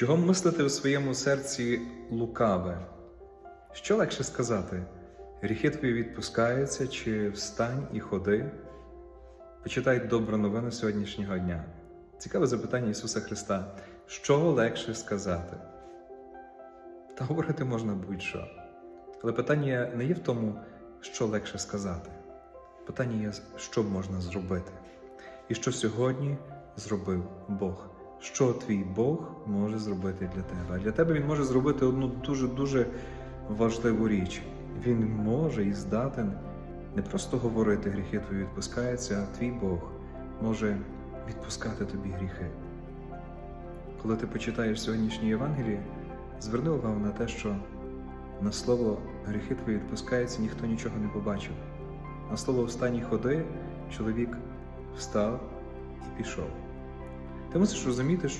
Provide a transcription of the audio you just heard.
Чого мислити у своєму серці лукаве? Що легше сказати? Гріхи твої відпускаються, чи встань і ходи? Почитай добру новину сьогоднішнього дня. Цікаве запитання Ісуса Христа. Що легше сказати? Та говорити можна будь-що. Але питання не є в тому, що легше сказати. Питання є, що можна зробити. І що сьогодні зробив Бог. Що твій Бог може зробити для тебе? А для тебе він може зробити одну дуже-дуже важливу річ. Він може і здатен не просто говорити гріхи твої відпускаються, а твій Бог може відпускати тобі гріхи. Коли ти почитаєш сьогоднішнє Євангеліє, зверни увагу на те, що на слово гріхи твої відпускаються, ніхто нічого не побачив. На слово встані ходи, чоловік встав і пішов. Ти мусиш розуміти, що